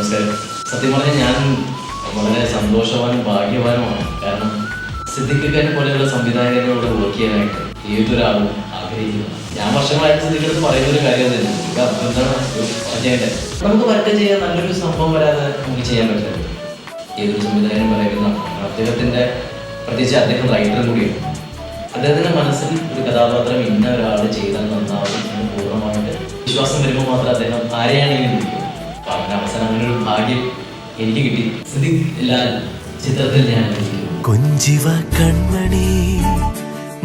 നമസ്കാരം സത്യം പറഞ്ഞാൽ ഞാൻ വളരെ സന്തോഷവാനും ഭാഗ്യവാനുമാണ്. കാരണം സിദ്ദിഖിനെ പോലെയുള്ള സംവിധായകരോട് വർക്ക് ചെയ്യാനായിട്ട് ഏതൊരാളും ആഗ്രഹിക്കുന്നു. ഞാൻ വർഷങ്ങളായിട്ട് സിദ്ധിക്കുന്നത് പറയുന്ന ഒരു കാര്യം തന്നെ എന്താണ് നമുക്ക് വർക്ക് ചെയ്യാൻ നല്ലൊരു സംഭവം വരാതെ നമുക്ക് ചെയ്യാൻ പറ്റില്ല. ഏതൊരു സംവിധായകനും പറയുന്ന അദ്ദേഹത്തിന്റെ പ്രത്യേകിച്ച് അദ്ദേഹം റൈറ്ററും കൂടിയാണ്. അദ്ദേഹത്തിന്റെ മനസ്സിൽ ഒരു കഥാപാത്രം ഇന്ന ഒരാൾ ചെയ്താൽ നന്നാവും പൂർണമായിട്ട് വിശ്വാസം വരുമ്പോൾ മാത്രം അദ്ദേഹം ആരെയാണെങ്കിലും അപ്പൊ അവസാനം അങ്ങനെ ഒരു ഭാഗ്യം എനിക്ക് കിട്ടി. സിദ്ദിഖ് ലാൽ ചിത്രത്തിൽ ഞാൻ കൊഞ്ചിവ കൺമണി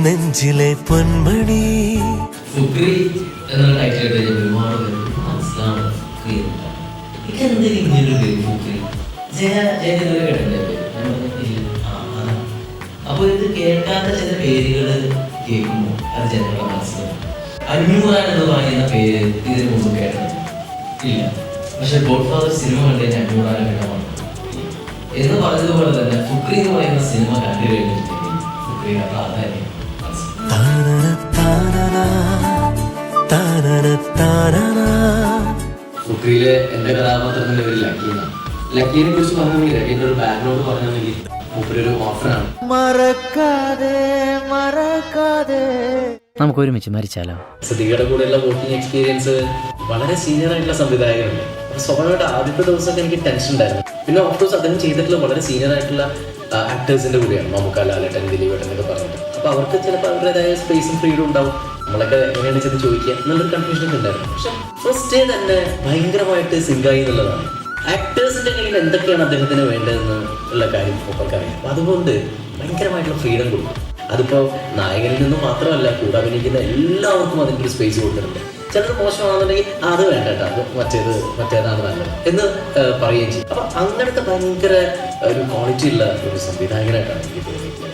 നെഞ്ചിലെ പൊന്മണി. ഫുക്രി എന്ന ടൈറ്റിൽ കഴിഞ്ഞാൽ ഒരുപാട് പേർക്ക് എന്താ ഇതെന്തിന് ഇങ്ങനൊരു പേര് ഫുക്രി ജയ ജയ ഇതുവരെ കേട്ടില്ലേ പേര് ഞാൻ പറഞ്ഞു, ഇല്ല ആ അതാ. അപ്പൊ ഇത് കേൾക്കാത്ത ചില പേരുകൾ കേൾക്കുമ്പോൾ അത് ജനങ്ങളുടെ മനസ്സിലാവും അന്യൂറാൻ എന്ന് പറയുന്ന പേര് ഇതിനു മുമ്പ് കേട്ടത് ഇല്ല പക്ഷെ ഗോഡ് ഫാദർ സിനിമ കണ്ടു ഞാൻ അന്യൂറാൻ കേട്ടമാണ് എന്ന് പറഞ്ഞതുപോലെ തന്നെ ഫുക്രി എന്ന് പറയുന്ന സിനിമ കണ്ടു കഴിഞ്ഞിട്ടുണ്ടെങ്കിൽ ഫുക്രിയുടെ പ്രാധാന്യം ഫുക്രിയിലെ എന്റെ കഥാപാത്രത്തിന്റെ പേര് ലക്കീനാണ് ലക്കീനെ കുറിച്ച് പറഞ്ഞെങ്കിൽ ലക്കീന്റെ ഒരു ബാക്ക്ഗ്രൗണ്ട് പറഞ്ഞെങ്കിൽ മൂപ്പരൊരു ഓഫറാണ് മറക്കാതെ മറക്കാതെ. നമുക്ക് ഒരുമിച്ച് മരിച്ചാലോ? സിദ്ദിഖയുടെ കൂടെയുള്ള വോട്ടിംഗ് എക്സ്പീരിയൻസ് വളരെ സീനിയർ ആയിട്ടുള്ള സംവിധായകരുണ്ട് അപ്പൊ ആദ്യത്തെ ദിവസമൊക്കെ എനിക്ക് ടെൻഷൻ ഉണ്ടായിരുന്നു. പിന്നെ ഓഫ് കോഴ്സ് അദ്ദേഹം ചെയ്തിട്ടുള്ള വളരെ സീനിയർ ആയിട്ടുള്ള ആക്ടേഴ്സിന്റെ കൂടെയാണ് മമ്മൂക്ക ലാലേട്ടൻ ദിലീപ് എന്നൊക്കെ പറഞ്ഞിട്ട്. അപ്പൊ അവർക്ക് ചിലപ്പോൾ അവരുടേതായ സ്പേസും ഫ്രീഡും ഉണ്ടാവും. നമ്മളൊക്കെ എങ്ങനെയാണ് ചെന്ന് ചോദിക്കുക? എന്നുള്ളൊരു കൺഫ്യൂഷൻ ഒക്കെ ഉണ്ടായിരുന്നു. പക്ഷെ ഫസ്റ്റ് ഡേ തന്നെ ഭയങ്കരമായിട്ട് സിങ്കായി എന്നുള്ളതാണ്. ആക്ടേഴ്സിന്റെ കയ്യിൽ എന്തൊക്കെയാണ് അദ്ദേഹത്തിന് വേണ്ടതെന്ന് ഉള്ള കാര്യം മൂപ്പർക്ക് അറിയാം അപ്പൊ അതുകൊണ്ട് ഭയങ്കരമായിട്ടുള്ള ഫ്രീഡം കൊടുക്കും അതിപ്പോ നായകനിൽ നിന്ന് മാത്രമല്ല കൂടെ അഭിനയിക്കുന്ന എല്ലാവർക്കും അതിന്റെ ഒരു സ്പേസ് കൊടുത്തിട്ടുണ്ട്. ചിലത് മോശമാണെന്നുണ്ടെങ്കിൽ "ആ, അത് വേണ്ട കേട്ടോ. അത് മറ്റേത് മറ്റേതാണ് നല്ലത് എന്ന് പറയുകയും ചെയ്യും. അപ്പം അങ്ങനത്തെ ഭയങ്കര ഒരു ക്വാളിറ്റി ഉള്ള ഒരു സംവിധായകനായിട്ടാണ് എനിക്ക് തോന്നിയിട്ടുള്ളത്.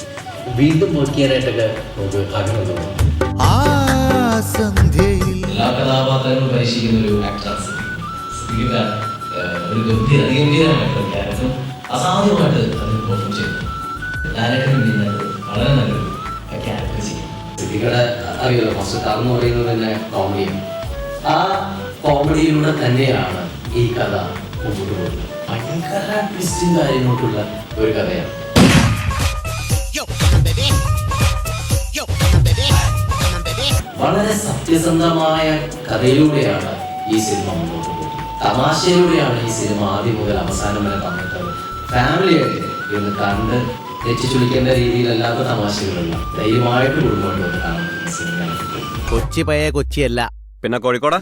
വീണ്ടും വർക്ക് ചെയ്യാനായിട്ടൊക്കെ നമുക്ക് ആഗ്രഹം തോന്നുന്നു എല്ലാ കഥാപാത്രങ്ങളും പരീക്ഷിക്കുന്ന ഒരു ആക്ടറാണ് ഒരു ഗംഭീര അസാധ്യമായിട്ട് അത് പെർഫോം ചെയ്തു. ഡയറക്ടർ വളരെ നല്ലൊരു ക്യാരക്ടർ ചെയ്യും സിദ്ദിഖയുടെ അറിയാലോ ഫസ്റ്റ് സ്റ്റാർ എന്ന് പറയുന്നത് തന്നെ കോമഡിയാണ് ആ കോമഡിയിലൂടെ തന്നെയാണ് ഈ കഥ മുമ്പോട്ട് പോകുന്നത്. ഭയങ്കര ട്വിസ്റ്റും കാര്യങ്ങൾക്കുള്ള ഒരു കഥയാണ്. വളരെ സത്യസന്ധമായ കഥയിലൂടെയാണ് ഈ സിനിമ മുന്നോട്ട് പോകുന്നത്. തമാശയിലൂടെയാണ് ഈ സിനിമ ആദ്യം മുതൽ അവസാനം വരെ തന്നിട്ടുള്ളത്. ഫാമിലിയായിട്ട് ഇന്ന് കണ്ട് തെറ്റിച്ചുളിക്കേണ്ട രീതിയിലല്ലാത്ത തമാശകളല്ല ധൈര്യമായിട്ട് സിനിമയാണ് കൊച്ചി പഴയ കൊച്ചിയല്ല. പിന്നെ കോഴിക്കോട്?